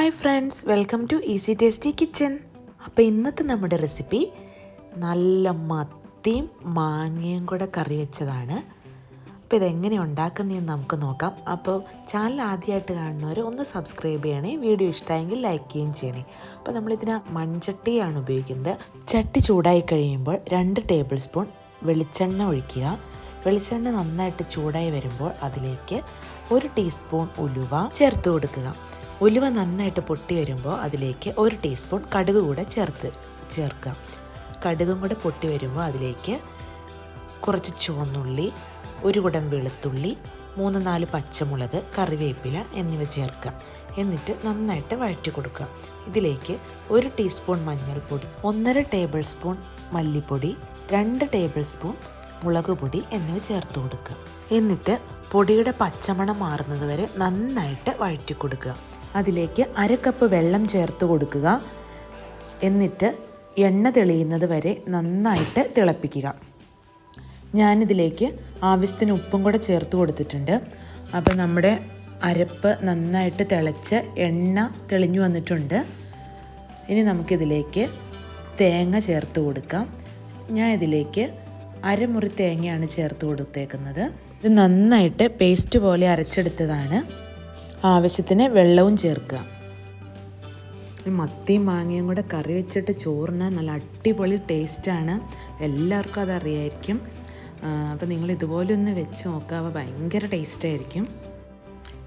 Hi friends welcome to easy tasty kitchen. അപ്പോൾ ഇന്നത്തെ നമ്മുടെ റെസിപ്പി നല്ല മത്തിയും മാങ്ങയും കൂടെ കറി വെച്ചതാണ്. അപ്പോൾ ഇതെങ്ങനെ ഉണ്ടാക്കുന്നതെന്ന് നമുക്ക് നോക്കാം. അപ്പോൾ ചാനൽ ആദ്യമായിട്ട് കാണുന്നവർ ഒന്ന് സബ്സ്ക്രൈബ് ചെയ്യണേ വീഡിയോ ഇഷ്ടമായെങ്കിൽ ലൈക്ക് ചെയ്യുകയും ചെയ്യണേ. അപ്പോൾ നമ്മളിതിന് മൺചട്ടിയാണ് ഉപയോഗിക്കുന്നത്. ചട്ടി ചൂടായി കഴിയുമ്പോൾ രണ്ട് ടേബിൾ സ്പൂൺ വെളിച്ചെണ്ണ ഒഴിക്കുക. വെളിച്ചെണ്ണ നന്നായിട്ട് ചൂടായി വരുമ്പോൾ അതിലേക്ക് ഒരു ടീസ്പൂൺ ഉലുവ ചേർത്ത് കൊടുക്കുക. ഉലുവ നന്നായിട്ട് പൊട്ടി വരുമ്പോൾ അതിലേക്ക് ഒരു ടീസ്പൂൺ കടുക് കൂടെ ചേർത്ത് ചേർക്കുക കടുകും കൂടെ പൊട്ടി വരുമ്പോൾ അതിലേക്ക് കുറച്ച് ചുവന്നുള്ളി ഒരു കുടം വെളുത്തുള്ളി മൂന്ന് നാല് പച്ചമുളക് കറിവേപ്പില എന്നിവ ചേർക്കുക എന്നിട്ട് നന്നായിട്ട് വഴറ്റി കൊടുക്കുക. ഇതിലേക്ക് ഒരു ടീസ്പൂൺ മഞ്ഞൾപ്പൊടി ഒന്നര ടേബിൾ സ്പൂൺ മല്ലിപ്പൊടി രണ്ട് ടേബിൾ സ്പൂൺ മുളക് പൊടി എന്നിവ ചേർത്ത് കൊടുക്കുക. എന്നിട്ട് പൊടിയുടെ പച്ചമണം മാറുന്നത് വരെ നന്നായിട്ട് വഴറ്റി കൊടുക്കുക. അതിലേക്ക് അരക്കപ്പ് കപ്പ് വെള്ളം ചേർത്ത് കൊടുക്കുക. എന്നിട്ട് എണ്ണ തെളിയുന്നത് വരെ നന്നായിട്ട് തിളപ്പിക്കുക. ഞാനിതിലേക്ക് ആവശ്യത്തിന് ഉപ്പും കൂടെ ചേർത്ത് കൊടുത്തിട്ടുണ്ട്. അപ്പോൾ നമ്മുടെ അരപ്പ് നന്നായിട്ട് തിളച്ച് എണ്ണ തെളിഞ്ഞു വന്നിട്ടുണ്ട്. ഇനി നമുക്കിതിലേക്ക് തേങ്ങ ചേർത്ത് കൊടുക്കാം. ഞാൻ ഇതിലേക്ക് അരമുറി തേങ്ങയാണ് ചേർത്ത് കൊടുത്തേക്കുന്നത്. ഇത് നന്നായിട്ട് പേസ്റ്റ് പോലെ അരച്ചെടുത്തതാണ്. ആവശ്യത്തിന് വെള്ളവും ചേർക്കുക. മത്തിയും മാങ്ങയും കൂടെ കറി വെച്ചിട്ട് ചോറിന് നല്ല അടിപൊളി ടേസ്റ്റാണ്. എല്ലാവർക്കും അതറിയായിരിക്കും. അപ്പോൾ നിങ്ങൾ ഇതുപോലെ ഒന്ന് വെച്ച് നോക്കുക. അപ്പോൾ ഭയങ്കര ടേസ്റ്റായിരിക്കും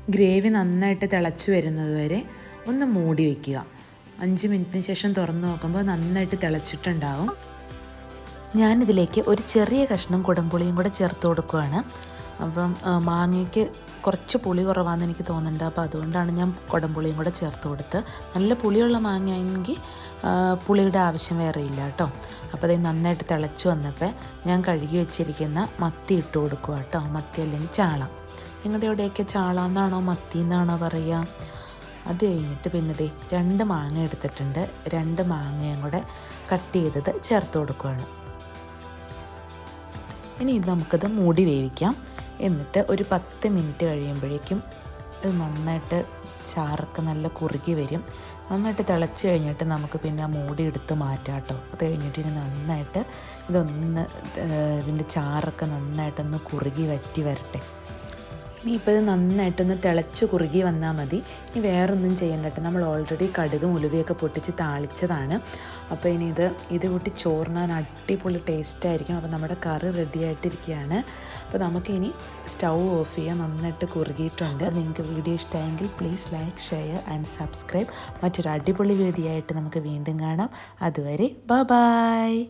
ഗ്രേവി നന്നായിട്ട് തിളച്ച് വരുന്നത് വരെ ഒന്ന് മൂടി വയ്ക്കുക അഞ്ച് മിനിറ്റിന് ശേഷം തുറന്നു നോക്കുമ്പോൾ നന്നായിട്ട് തിളച്ചിട്ടുണ്ടാവും. ഞാനിതിലേക്ക് ഒരു ചെറിയ കഷ്ണം കുടംപുളിയും കൂടെ ചേർത്ത് കൊടുക്കുകയാണ് അപ്പം മാങ്ങയ്ക്ക് കുറച്ച് പുളി കുറവാണെന്ന് എനിക്ക് തോന്നുന്നുണ്ട്. അപ്പോൾ അതുകൊണ്ടാണ് ഞാൻ കുടംപുളിയും കൂടെ ചേർത്ത് കൊടുത്ത് നല്ല പുളിയുള്ള മാങ്ങയെങ്കിൽ പുളിയുടെ ആവശ്യം വേറെ ഇല്ല കേട്ടോ. അപ്പോൾ അത് നന്നായിട്ട് തിളച്ച് വന്നപ്പോൾ ഞാൻ കഴുകി വെച്ചിരിക്കുന്ന മത്തി ഇട്ട് കൊടുക്കുക കേട്ടോ. മത്തി അല്ലെങ്കിൽ ചാള. നിങ്ങളുടെ ഇവിടെയൊക്കെ ചാള എന്നാണോ മത്തി എന്നാണോ പറയുക അത് കഴിഞ്ഞിട്ട് പിന്നെ ദേ രണ്ട് മാങ്ങ എടുത്തിട്ടുണ്ട്. രണ്ട് മാങ്ങയും കൂടെ കട്ട് ചെയ്തത് ചേർത്ത് കൊടുക്കുകയാണ് ഇനി ഇത് നമുക്കത് മൂടി വേവിക്കാം. എന്നിട്ട് ഒരു പത്ത് മിനിറ്റ് കഴിയുമ്പോഴേക്കും ഇത് നന്നായിട്ട് ചാറൊക്കെ നല്ല കുറുകി വരും. നന്നായിട്ട് തിളച്ച് കഴിഞ്ഞിട്ട് നമുക്ക് പിന്നെ ആ മൂടി എടുത്ത് മാറ്റാം കേട്ടോ. അത് കഴിഞ്ഞിട്ട് ഇനി നന്നായിട്ട് ഇതൊന്ന് ഇതിന്റെ ചാറൊക്കെ നന്നായിട്ടൊന്ന് കുറുകി വറ്റി വരട്ടെ. ഇനിയിപ്പോൾ ഇത് നന്നായിട്ടൊന്ന് തിളച്ച് കുറുകി വന്നാൽ മതി. ഇനി വേറൊന്നും ചെയ്യണ്ട നമ്മൾ ഓൾറെഡി കടുകും ഉലുവയൊക്കെ പൊട്ടിച്ച് താളിച്ചതാണ്. അപ്പോൾ ഇനി ഇത് ഇത് കൂട്ടി ചോറിനാൻ അടിപൊളി ടേസ്റ്റ് ആയിരിക്കും. അപ്പോൾ നമ്മുടെ കറി റെഡി ആയിട്ടിരിക്കുകയാണ്. അപ്പോൾ നമുക്കിനി സ്റ്റൗ ഓഫ് ചെയ്യാൻ നന്നായിട്ട് കുറുകിയിട്ടുണ്ട്. നിങ്ങൾക്ക് വീഡിയോ ഇഷ്ടമായെങ്കിൽ please like share and subscribe മറ്റൊരു അടിപൊളി വീഡിയോ ആയിട്ട് നമുക്ക് വീണ്ടും കാണാം. അതുവരെ ബ ബായ്